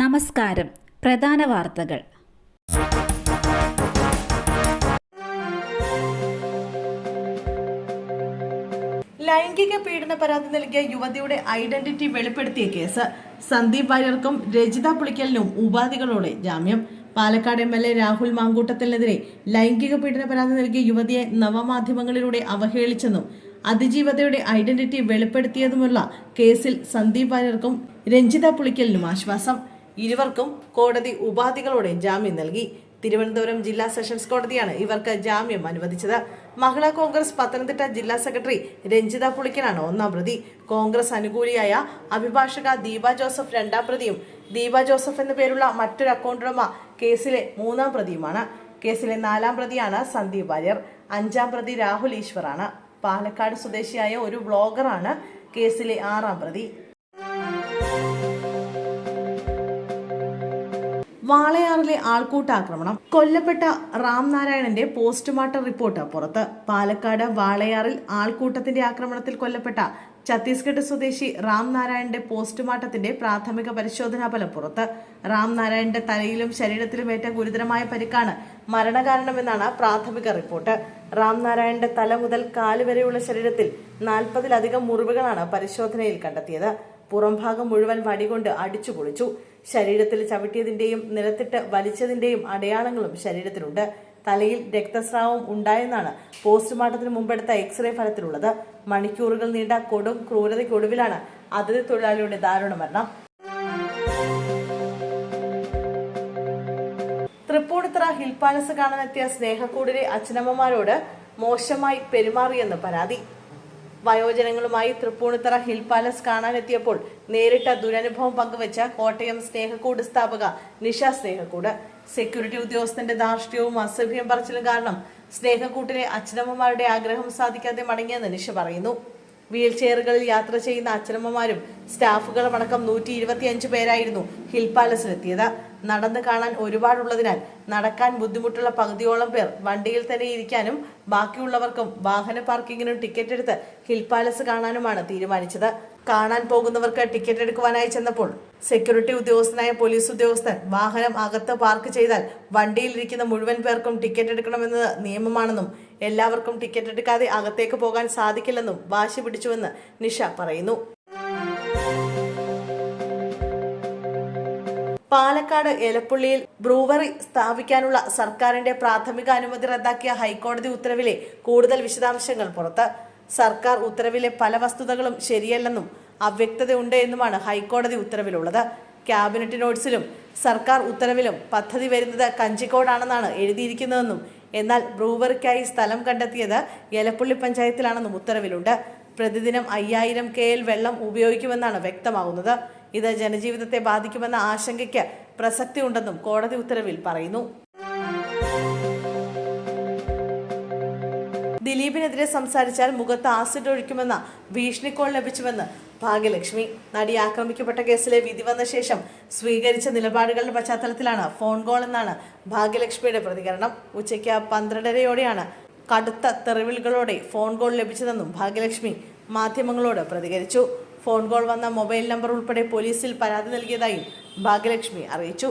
നമസ്കാരം. പ്രധാന വാർത്തകൾ. ലൈംഗിക പീഡന പരാതി നൽകിയ യുവതിയുടെ ഐഡന്റിറ്റി വെളിപ്പെടുത്തിയ കേസ്. സന്ദീപ് വാര്യർക്കും രജിത പുളിക്കലിനും ഉപാധികളോടെ ജാമ്യം. Palakkad M L A Rahul മാങ്കൂട്ടത്തിനെതിരെ ലൈംഗിക പീഡന പരാതി നൽകിയ യുവതിയെ നവമാധ്യമങ്ങളിലൂടെ അവഹേളിച്ചെന്നും അതിജീവതയുടെ ഐഡന്റിറ്റി വെളിപ്പെടുത്തിയതുമുള്ള കേസിൽ സന്ദീപ് വാര്യർക്കും രഞ്ജിത പുളിക്കലിനും ആശ്വാസം. ഇരുവർക്കും കോടതി ഉപാധികളോടെ ജാമ്യം നൽകി. തിരുവനന്തപുരം ജില്ലാ സെഷൻസ് കോടതിയാണ് ഇവർക്ക് ജാമ്യം അനുവദിച്ചത്. മഹിളാ കോൺഗ്രസ് പത്തനംതിട്ട ജില്ലാ സെക്രട്ടറി രഞ്ജിത പുളിക്കനാണ് ഒന്നാം പ്രതി. കോൺഗ്രസ് അനുകൂലിയായ അഭിഭാഷക ദീപ ജോസഫ് രണ്ടാം പ്രതിയും ദീപ ജോസഫ് എന്ന പേരുള്ള മറ്റൊരു അക്കൗണ്ട് ഉടമ കേസിലെ മൂന്നാം പ്രതിയുമാണ്. കേസിലെ നാലാം പ്രതിയാണ് സന്ദീപ് വാര്യർ. അഞ്ചാം പ്രതി രാഹുൽ ഈശ്വറാണ്. പാലക്കാട് സ്വദേശിയായ ഒരു വ്ളോഗറാണ് കേസിലെ ആറാം പ്രതി. വാളയാറിലെ ആൾക്കൂട്ടാക്രമണം. കൊല്ലപ്പെട്ട റാം നാരായണന്റെ പോസ്റ്റ്മോർട്ടം റിപ്പോർട്ട് പുറത്ത്. പാലക്കാട് വാളയാറിൽ ആൾക്കൂട്ടത്തിന്റെ ആക്രമണത്തിൽ കൊല്ലപ്പെട്ട ഛത്തീസ്ഗഡ് സ്വദേശി റാം നാരായണന്റെ പോസ്റ്റ്മോർട്ടത്തിന്റെ പ്രാഥമിക പരിശോധനാ ഫലം പുറത്ത്. റാം നാരായണന്റെ തലയിലും ശരീരത്തിലും ഏറ്റ ഗുരുതരമായ പരിക്കാണ് മരണകാരണമെന്നാണ് പ്രാഥമിക റിപ്പോർട്ട്. റാം നാരായണന്റെ തല മുതൽ കാൽ വരെയുള്ള ശരീരത്തിൽ നാൽപ്പതിലധികം മുറിവുകളാണ് പരിശോധനയിൽ കണ്ടെത്തിയത്. പുറംഭാഗം മുഴുവൻ വടികൊണ്ട് അടിച്ചു പൊളിച്ചു ശരീരത്തിൽ ചവിട്ടിയതിന്റെയും നിലത്തിട്ട് വലിച്ചതിന്റെയും അടയാളങ്ങളും ശരീരത്തിലുണ്ട്. തലയിൽ രക്തസ്രാവം ഉണ്ടായെന്നാണ് പോസ്റ്റ്മോർട്ടത്തിന് മുമ്പെടുത്ത എക്സ്റേ ഫലത്തിലുള്ളത്. മണിക്കൂറുകൾ നീണ്ട കൊടും ക്രൂരതയ്ക്കൊടുവിലാണ് അതിഥി തൊഴിലാളിയുടെ ദാരുണ മരണം. തൃപ്പൂണിത്തറ ഹിൽ പാലസ് കാണാനെത്തിയ സ്നേഹക്കൂടിലെ അച്ഛനമ്മമാരോട് മോശമായി പെരുമാറിയെന്ന് പരാതി. വയോജനങ്ങളുമായി തൃപ്പൂണിത്തറ ഹിൽ പാലസ് കാണാനെത്തിയപ്പോൾ നേരിട്ട ദുരനുഭവം പങ്കുവച്ച കോട്ടയം സ്നേഹക്കൂട് സ്ഥാപക നിഷ സ്നേഹക്കൂട്. സെക്യൂരിറ്റി ഉദ്യോഗസ്ഥന്റെ ധാർഷ്ട്യവും അസഭ്യം പറച്ചിലും കാരണം സ്നേഹക്കൂട്ടിലെ അച്ഛനമ്മമാരുടെ ആഗ്രഹം സാധിക്കാതെ മടങ്ങിയെന്ന് നിഷ പറയുന്നു. വീൽ ചെയറുകളിൽ യാത്ര ചെയ്യുന്ന അച്ഛനമ്മമാരും സ്റ്റാഫുകളും അടക്കം നൂറ്റി ഇരുപത്തിയഞ്ച് പേരായിരുന്നു ഹിൽ പാലസിലെത്തിയത്. നടന്ന് കാണാൻ ഒരുപാടുള്ളതിനാൽ നടക്കാൻ ബുദ്ധിമുട്ടുള്ള പകുതിയോളം പേർ വണ്ടിയിൽ തന്നെ ഇരിക്കാനും ബാക്കിയുള്ളവർക്കും വാഹന പാർക്കിങ്ങിനും ടിക്കറ്റ് എടുത്ത് ഹിൽ പാലസ് കാണാനുമാണ് തീരുമാനിച്ചത്. കാണാൻ പോകുന്നവർക്ക് ടിക്കറ്റ് എടുക്കുവാനായി ചെന്നപ്പോൾ സെക്യൂരിറ്റി ഉദ്യോഗസ്ഥനായ പോലീസ് ഉദ്യോഗസ്ഥൻ വാഹനം അകത്ത് പാർക്ക് ചെയ്താൽ വണ്ടിയിലിരിക്കുന്ന മുഴുവൻ പേർക്കും ടിക്കറ്റ് എടുക്കണമെന്നത് നിയമമാണെന്നും എല്ലാവർക്കും ടിക്കറ്റ് എടുക്കാതെ അകത്തേക്ക് പോകാൻ സാധിക്കില്ലെന്നും വാശി പിടിച്ചുവെന്ന് നിഷ പറയുന്നു. പാലക്കാട് എലപ്പുള്ളിയിൽ ബ്രൂവറി സ്ഥാപിക്കാനുള്ള സർക്കാരിന്റെ പ്രാഥമിക അനുമതി റദ്ദാക്കിയ ഹൈക്കോടതി ഉത്തരവിലെ കൂടുതൽ വിശദാംശങ്ങൾ പുറത്ത്. സർക്കാർ ഉത്തരവിലെ പല വസ്തുതകളും ശരിയല്ലെന്നും അവ്യക്തതയുണ്ട് എന്നുമാണ് ഹൈക്കോടതി ഉത്തരവിലുള്ളത്. ക്യാബിനറ്റ് നോട്ട്സിലും സർക്കാർ ഉത്തരവിലും പദ്ധതി വരുന്നത് കഞ്ചിക്കോടാണെന്നാണ് എഴുതിയിരിക്കുന്നതെന്നും എന്നാൽ ബ്രൂവറിക്കായി സ്ഥലം കണ്ടെത്തിയത് എലപ്പുള്ളി പഞ്ചായത്തിലാണെന്നും ഉത്തരവിലുണ്ട്. പ്രതിദിനം അയ്യായിരം കെ വെള്ളം ഉപയോഗിക്കുമെന്നാണ് വ്യക്തമാകുന്നത് ഇത് ജനജീവിതത്തെ ബാധിക്കുമെന്ന ആശങ്കയ്ക്ക് പ്രസക്തിയുണ്ടെന്നും കോടതി ഉത്തരവിൽ പറയുന്നു. ദിലീപിനെതിരെ സംസാരിച്ചാൽ മുഖത്ത് ആസിഡ് ഒഴിക്കുമെന്ന ഭീഷണിക്കോൾ ലഭിച്ചുവെന്ന് ഭാഗ്യലക്ഷ്മി. നടി ആക്രമിക്കപ്പെട്ട കേസിലെ വിധി വന്ന ശേഷം സ്വീകരിച്ച നിലപാടുകളുടെ പശ്ചാത്തലത്തിലാണ് ഫോൺ കോൾ എന്നാണ് ഭാഗ്യലക്ഷ്മിയുടെ പ്രതികരണം. ഉച്ചയ്ക്ക് പന്ത്രണ്ടരയോടെയാണ് കടുത്ത തെറിവിളികളോടെ ഫോൺ കോൾ ലഭിച്ചതെന്നും ഭാഗ്യലക്ഷ്മി മാധ്യമങ്ങളോട് പ്രതികരിച്ചു. ഫോൺ കോൾ വന്ന മൊബൈൽ നമ്പർ ഉൾപ്പെടെ പോലീസിൽ പരാതി നൽകിയതായും ഭാഗ്യലക്ഷ്മി അറിയിച്ചു